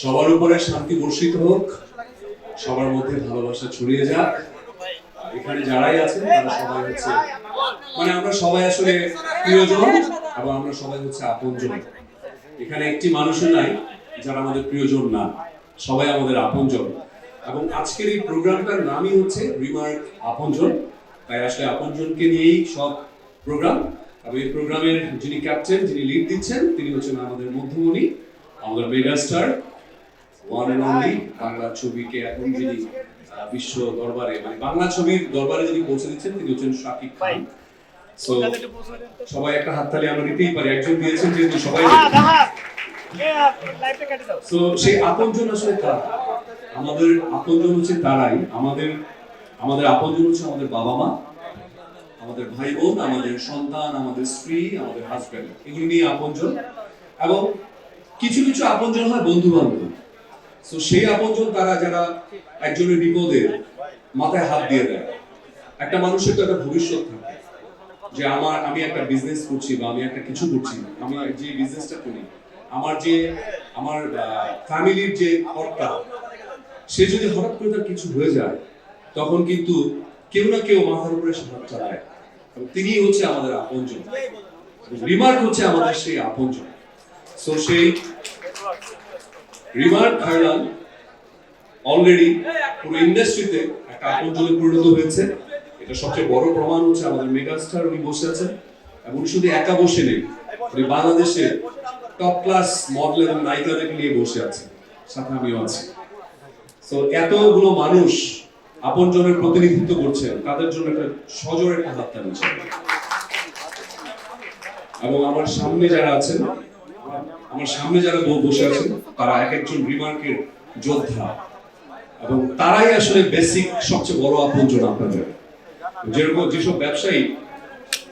সবার উপরে শান্তি বর্ষিত হোক, সবার মধ্যে ভালোবাসা ছড়িয়ে যাক। এখানে যারাই আছেন, তারা সবাই হচ্ছে মানে আমরা সবাই আসলে প্রিয়জন এবং আমরা সবাই হচ্ছে আপনজন। এখানে একটি মানুষও নাই যারা আমাদের প্রিয়জন না, সবাই আমাদের আপনজন। এবং আজকের এই প্রোগ্রামটার নামই হচ্ছে রিমার্ক আপনজন। তাই আসলে আপনজনকে নিয়েই সব প্রোগ্রাম। এবং এই প্রোগ্রামের যিনি ক্যাপ্টেন, যিনি লিড দিচ্ছেন, তিনি হচ্ছেন আমাদের মধ্যমণি, আমাদের মেগাস্টার। ওয়ান অনলি বাংলা ছবিকে এখন যিনি বিশ্ব দরবারে মানে বাংলা ছবির দরবারে যিনি পৌঁছে দিচ্ছেন তিনি হচ্ছেন শাকিব খান। সো সবাই একটা হাততালি আমরা দিতেই পারি। একজন দিয়েছেন যেহেতু সবাই তো সেই আপনজন আসলে কারা? আমাদের আপনজন হচ্ছে তারাই। আমাদের আমাদের আপনজন হচ্ছে আমাদের বাবা মা আমাদের ভাই বোন আমাদের সন্তান আমাদের স্ত্রী আমাদের হাজবেন্ড এগুলো নিয়ে আপনজন। এবং কিছু কিছু আপনজন হয় বন্ধু বান্ধব তো সেই আপনজন তারা যারা একজনের বিপদে মাথায় হাত দিয়ে দেয়। একটা মানুষের তো একটা ভবিষ্যৎ থাকে যে আমার, আমি একটা বিজনেস করছি বা আমি একটা কিছু করছি আমি যে বিজনেসটা করি, আমার যে, আমার ফ্যামিলির যে কর্তা সে যদি হঠাৎ করে তার কিছু হয়ে যায়, তখন কিন্তু কেউ না কেউ মাথার উপরে সে হাত চালায়। তিনি হচ্ছে আমাদের আপনজন। রিমার্ক হচ্ছে আমাদের সেই আপনজন। সো সেই রিমার্ক খায়রান অলরেডি পুরো ইন্ডাস্ট্রিতে একটা আপনজনে পরিণত হয়েছে। এটা সবচেয়ে বড় প্রমাণ হচ্ছে আমাদের মেগাস্টার, উনি বসে আছেন এবং শুধু একা বসে নেই, উনি বাংলাদেশের টপ ক্লাস মডেল এবং নায়িকাদের নিয়ে বসে আছেন, সাথে আমিও আছি। তো এতগুলো মানুষ আপনজনের প্রতিনিধিত্ব করছেন, তাদের জন্য একটা সজোর একটা হাত এবং আমার সামনে যারা আছেন আমার সামনে যারা ব- বসে আছেন, তারা এক একজন রিমার্কের যোদ্ধা। এবং তারাই আসলে বেসিক সবচেয়ে বড় আপনজন আপনাদের। যেরকম যেসব ব্যবসায়ী,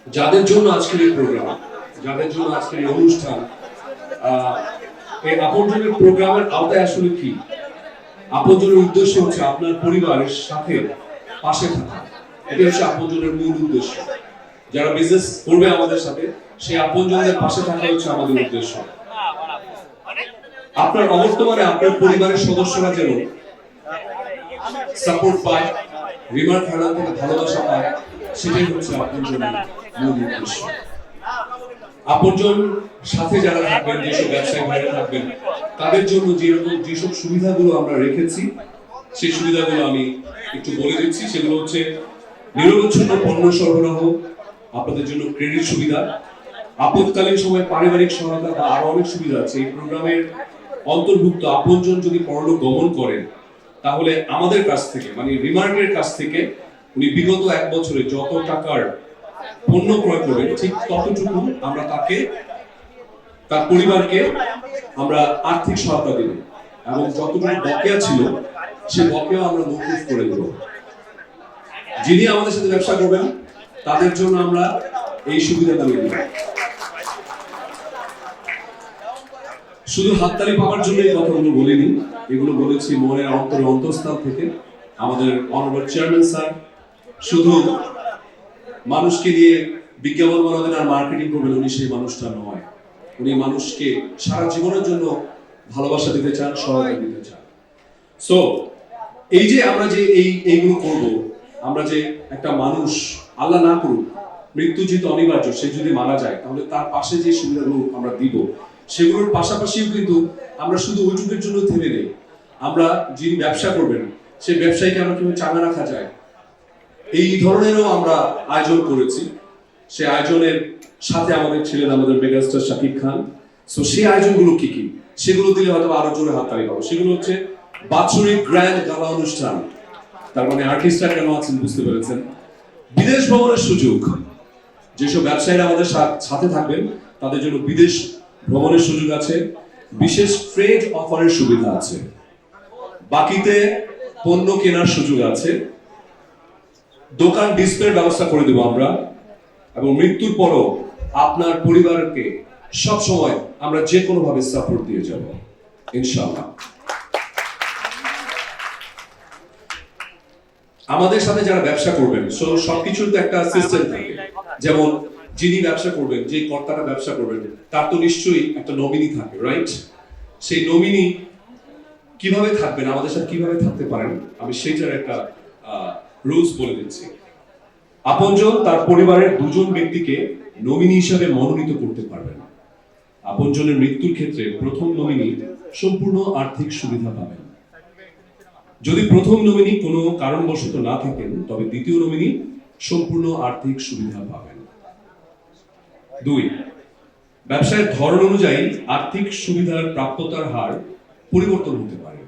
যাদের জন্য আজকের এই প্রোগ্রাম যাদের জন্য আজকের এই অনুষ্ঠান এই আপনজনের প্রোগ্রামের আওতায় আসলে কি? আপনজনের উদ্দেশ্য হচ্ছে আপনার পরিবারের সাথে পাশে থাকা। এটা হচ্ছে আপনজনের মূল উদ্দেশ্য। যারা বিজনেস করবে আমাদের সাথে, সেই আপনজনদের পাশে থাকা হচ্ছে আমাদের উদ্দেশ্য। আপনার অবর্তমানে আপনার পরিবারের সদস্যরা যেন সাপোর্ট পায় রিমার খেলা থেকে ভালোবাসা পায়, সেটাই হচ্ছে আপনজনের মূল উদ্দেশ্য। আপনজন সাথে যারা থাকবেন, যেসব ব্যবসায়ী ভাইরা থাকবেন, তাদের জন্য যেরকম যেসব সুবিধাগুলো আমরা রেখেছি, সেই সুবিধাগুলো আমি একটু বলে দিচ্ছি। সেগুলো হচ্ছে নিরবচ্ছিন্ন পণ্য সরবরাহ, আপনাদের জন্য ক্রেডিট সুবিধা আপদকালীন সময় পারিবারিক সহায়তা বা আরও অনেক সুবিধা আছে। এই প্রোগ্রামের অন্তর্ভুক্ত, আপনজন যদি পরলোক গমন করেন, তাহলে আমাদের কাছ থেকে মানে রিমার্কের কাছ থেকে, উনি বিগত এক বছরে যত টাকার পণ্য ক্রয় করবেন, ঠিক ততটুকু আমরা তাকে, তার পরিবারকে আমরা আর্থিক সহায়তা দেব। এবং যতটুকু বকেয়া ছিল, সে বকেয়া আমরা মৌকুফ করে দেব। যিনি আমাদের সাথে ব্যবসা করবেন, তাদের জন্য আমরা এই সুবিধাটা দেব শুধু হাততালি পাওয়ার জন্য এই কথাগুলো বলিনি। এগুলো বলেছি মনের অন্তরে অন্তঃস্থান থেকে। আমাদের অনারেবল চেয়ারম্যান স্যার শুধু মানুষকে দিয়ে বিজ্ঞাপন বানাবেন আর মার্কেটিং করবেন, উনি সেই মানুষটা নয়। উনি মানুষকে সারা জীবনের জন্য ভালোবাসা দিতে চান সহায়তা দিতে চান। সো এই যে আমরা যে এই, এইগুলো করব, আমরা যে একটা মানুষ, আল্লাহ না করুক, মৃত্যু যেহেতু অনিবার্য, সে যদি মারা যায়, তাহলে তার পাশে যে সুবিধাগুলো আমরা দিব সেগুলোর পাশাপাশিও কিন্তু আমরা শুধু ওইটুকুর জন্য থেমে নেই। আমরা যিনি ব্যবসা করবেন সেই ব্যবসায়ীকে আমরা কীভাবে চাঙা রাখা যায়, এই ধরনেরও আমরা আয়োজন করেছি। সে আয়োজনের সাথে আমাদের ছিলেন আমাদের মেগাস্টার শাকিব খান। সো সেই আয়োজনগুলো কি কি? সেগুলো দিলে হয়তো আরও জোরে হাততালি পাবো। সেগুলো হচ্ছে বাৎসরিক গ্র্যান্ড গালা অনুষ্ঠান। তার মানে আর্টিস্টরা কেন আছেন বুঝতে পেরেছেন? বিদেশ ভ্রমণের সুযোগ। যেসব ব্যবসায়ীরা আমাদের সাথে থাকবেন, তাদের জন্য বিদেশ ভ্রমণের সুযোগ আছে, বিশেষ ট্রেড অফারের সুবিধা আছে। বাকিতে পণ্য কেনার সুযোগ আছে। দোকান ডিসপ্লের ব্যবস্থা করে দেবো আমরা এবং মৃত্যুর পরও আপনার পরিবারকে সব সময় আমরা যে কোনো ভাবে সাপোর্ট দিয়ে যাব, ইনশাআল্লাহ। আমাদের সাথে যারা ব্যবসা করবেন সবকিছুর তো একটা সিস্টেম থাকে। যেমন যিনি ব্যবসা করবেন যে কর্তারা ব্যবসা করবেন, তার তো নিশ্চয়ই একটা নমিনি থাকে রাইট সেই নমিনি কীভাবে থাকবেন, আমাদের সাথে কীভাবে থাকতে পারেন, আমি সেইটার একটা রুলস বলে দিচ্ছি। আপনজন তার পরিবারের দুজন ব্যক্তিকে নমিনি হিসাবে মনোনীত করতে পারবেন। আপনজনের মৃত্যুর ক্ষেত্রে প্রথম নমিনি সম্পূর্ণ আর্থিক সুবিধা পাবেন। যদি প্রথম নমিনি কোনো কারণবশত না থাকেন, তবে দ্বিতীয় নমিনি সম্পূর্ণ আর্থিক সুবিধা পাবেন। দুই, ব্যবসায়ের ধরন অনুযায়ী আর্থিক সুবিধার প্রাপ্যতার হার পরিবর্তন হতে পারে।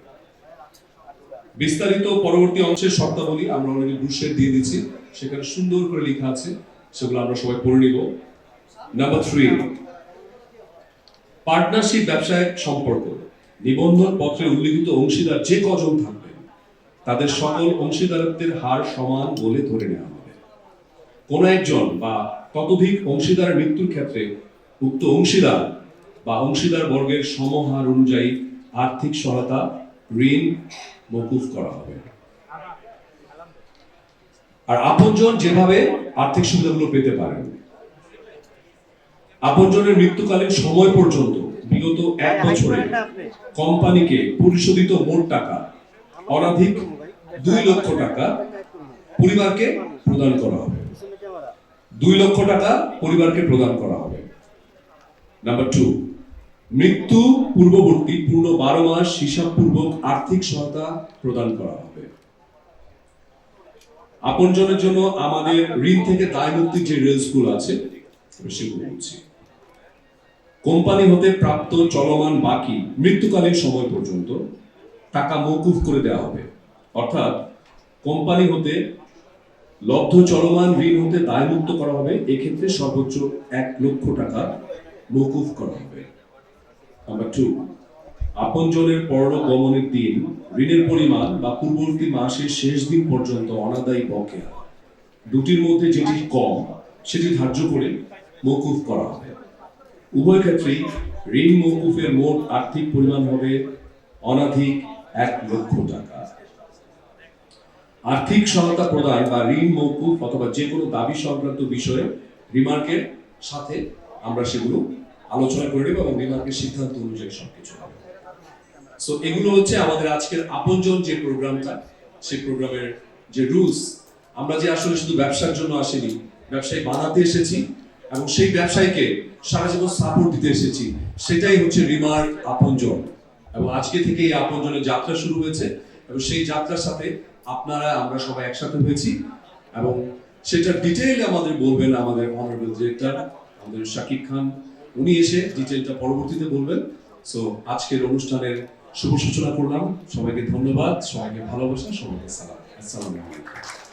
বিস্তারিত পরবর্তী অংশের শর্তাবলী আমরা অলরেডি ব্রুশের দিয়ে দিচ্ছি। সেখানে সুন্দর করে লেখা আছে, সেগুলো আমরা সবাই পড়ে নিব। নাম্বার থ্রি পার্টনারশিপ ব্যবসায় সম্পর্ক। নিবন্ধন পত্রে উল্লিখিত অংশীদার যে কজন থাকবেন, তাদের সকল অংশীদারত্বের হার সমান বলে ধরে নেওয়া কোন একজন বা ততোধিক অংশীদার মৃত্যুর ক্ষেত্রে উক্ত অংশীদার বা অংশীদার বর্গের সমহার অনুযায়ী আর্থিক সহায়তা ঋণ মকুফ করা হবে। আর আপনজন যেভাবে আর্থিক সুবিধাগুলো পেতে পারেন আপনজনের মৃত্যুকালীন সময় পর্যন্ত বিগত এক বছরে কোম্পানিকে পরিশোধিত মোট টাকা অনাধিক দুই লক্ষ টাকা পরিবারকে প্রদান করা হবে। দুই লক্ষ টাকা পরিবারকে প্রদান করা হবে। নাম্বার টু মৃত্যু পূর্ববর্তী পূর্ণ বারো মাস হিসাবপূর্বক আর্থিক সহায়তা প্রদান করা হবে। আপনজনের জন্য আমাদের ঋণ থেকে দায় মুক্তির যে রেলসগুলো আছে সেগুলো বলছি। কোম্পানি হতে প্রাপ্ত চলমান বাকি মৃত্যুকালীন সময় পর্যন্ত টাকা মৌকুফ করে দেওয়া হবে। অর্থাৎ কোম্পানি হতে লব্ধ চলমান ঋণ হতে দায়মুক্ত করা হবে। এক্ষেত্রে সর্বোচ্চ এক লক্ষ টাকা মৌকুফ করা হবে। নাম্বার টু আপনজনের পরলোক গমনের দিন ঋণের পরিমাণ বা পূর্ববর্তী মাসের শেষ দিন পর্যন্ত অনাদায়ী বকেয়া। দুটির মধ্যে যেটি কম, সেটি ধার্য করে মৌকুফ করা হবে। উভয় ক্ষেত্রেই ঋণ মৌকুফের মোট আর্থিক পরিমাণ হবে অনাধিক এক লক্ষ টাকা। আর্থিক সহায়তা প্রদান বা ঋণ মৌকুফ অথবা যে কোনো দাবি সংক্রান্ত বিষয়ে রিমার্কের সাথে আমরা সেগুলো আলোচনা করে নেব এবং রিমার্কের সিদ্ধান্ত অনুযায়ী সবকিছু হবে। সো এগুলো হচ্ছে আমাদের আজকের আপনজন যে প্রোগ্রামটা, সেই প্রোগ্রামের যে রুলস আমরা যে আসলে শুধু ব্যবসার জন্য আসেনি, ব্যবসায়ী বানাতে এসেছি এবং সেই ব্যবসায়ীকে সারা জীবন সাপোর্ট দিতে এসেছি, সেটাই হচ্ছে রিমার্ক আপনজন। এবং আজকে থেকে এই আপনজনের যাত্রা শুরু হয়েছে এবং সেই যাত্রার সাথে আপনারা, আমরা সবাই একসাথে হয়েছি এবং সেটা ডিটেইল আমাদের বলবেন, আমাদের অনারেবল ডিরেক্টর আমাদের শাকিব খান। উনি এসে ডিটেলটা পরবর্তীতে বলবেন। সো আজকের অনুষ্ঠানের শুভ সূচনা করলাম। সবাইকে ধন্যবাদ, সবাইকে ভালোবাসা, সবাইকে সালাম। আসসালামু আলাইকুম।